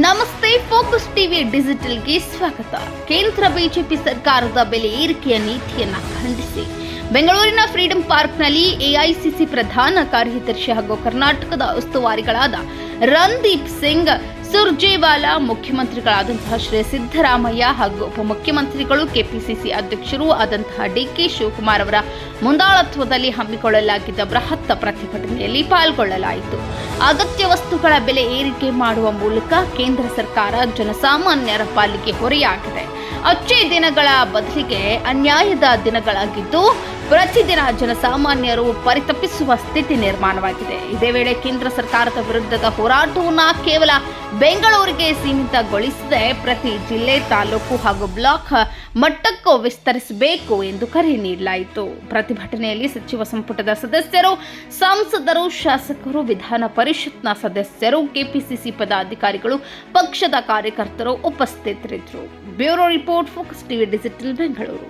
ನಮಸ್ತೆ, focus TV ಡಿಜಿಟಲ್ಗೆ ಸ್ವಾಗತ. ಕೇಂದ್ರ ಬಿಜೆಪಿ ಸರ್ಕಾರದ ಬೆಲೆ ಏರಿಕೆಯ ನೀತಿಯನ್ನು ಖಂಡಿಸಿ. ಬೆಂಗಳೂರಿನ ಫ್ರೀಡಂ ಪಾರ್ಕ್ನಲ್ಲಿ ಎಐಸಿಸಿ ಪ್ರಧಾನ ಕಾರ್ಯದರ್ಶಿ ಹಾಗೂ ಕರ್ನಾಟಕದ ಉಸ್ತುವಾರಿಗಳಾದ ರಣದೀಪ್ ಸಿಂಗ್ ಸುರ್ಜೇವಾಲಾ ಮುಖ್ಯಮಂತ್ರಿಗಳಾದಂತಹ ಶ್ರೀ ಸಿದ್ದರಾಮಯ್ಯ ಹಾಗೂ ಉಪಮುಖ್ಯಮಂತ್ರಿಗಳು ಕೆಪಿಸಿಸಿ ಅಧ್ಯಕ್ಷರು ಆದಂತಹ ಡಿಕೆ ಶಿವಕುಮಾರ್ ಅವರ ಮುಂದಾಳತ್ವದಲ್ಲಿ ಹಮ್ಮಿಕೊಳ್ಳಲಾಗಿದ್ದ ಬೃಹತ್ ಪ್ರತಿಭಟನೆಯಲ್ಲಿ ಪಾಲ್ಗೊಳ್ಳಲಾಯಿತು. ಅಗತ್ಯ ವಸ್ತುಗಳ ಬೆಲೆ ಏರಿಕೆ ಮಾಡುವ ಮೂಲಕ ಕೇಂದ್ರ ಸರ್ಕಾರ ಜನಸಾಮಾನ್ಯರ ಪಾಲಿಗೆ ಹೊರೆಯಾಗಿದೆ. ಅಚ್ಚೆ ದಿನಗಳ ಬದಲಿಗೆ ಅನ್ಯಾಯದ ದಿನಗಳಾಗಿದ್ದು ಪ್ರತಿದಿನ ಜನಸಾಮಾನ್ಯರು ಪರಿತಪಿಸುವ ಸ್ಥಿತಿ ನಿರ್ಮಾಣವಾಗಿದೆ. ಇದೇ ವೇಳೆ ಕೇಂದ್ರ ಸರ್ಕಾರದ ವಿರುದ್ಧದ ಹೋರಾಟವನ್ನು ಕೇವಲ ಬೆಂಗಳೂರಿಗೆ ಸೀಮಿತಗೊಳಿಸದೆ ಪ್ರತಿ ಜಿಲ್ಲೆ, ತಾಲೂಕು ಹಾಗೂ ಬ್ಲಾಕ್ ಮಟ್ಟಕ್ಕೂ ವಿಸ್ತರಿಸಬೇಕು ಎಂದು ಕರೆ ನೀಡಲಾಯಿತು. ಪ್ರತಿಭಟನೆಯಲ್ಲಿ ಸಚಿವ ಸಂಪುಟದ ಸದಸ್ಯರು, ಸಂಸದರು, ಶಾಸಕರು, ವಿಧಾನ ಪರಿಷತ್ನ ಸದಸ್ಯರು, ಕೆಪಿಸಿಸಿ ಪದಾಧಿಕಾರಿಗಳು, ಪಕ್ಷದ ಕಾರ್ಯಕರ್ತರು ಉಪಸ್ಥಿತರಿದ್ದರು. Bureau report, Focus TV digital Bengaluru.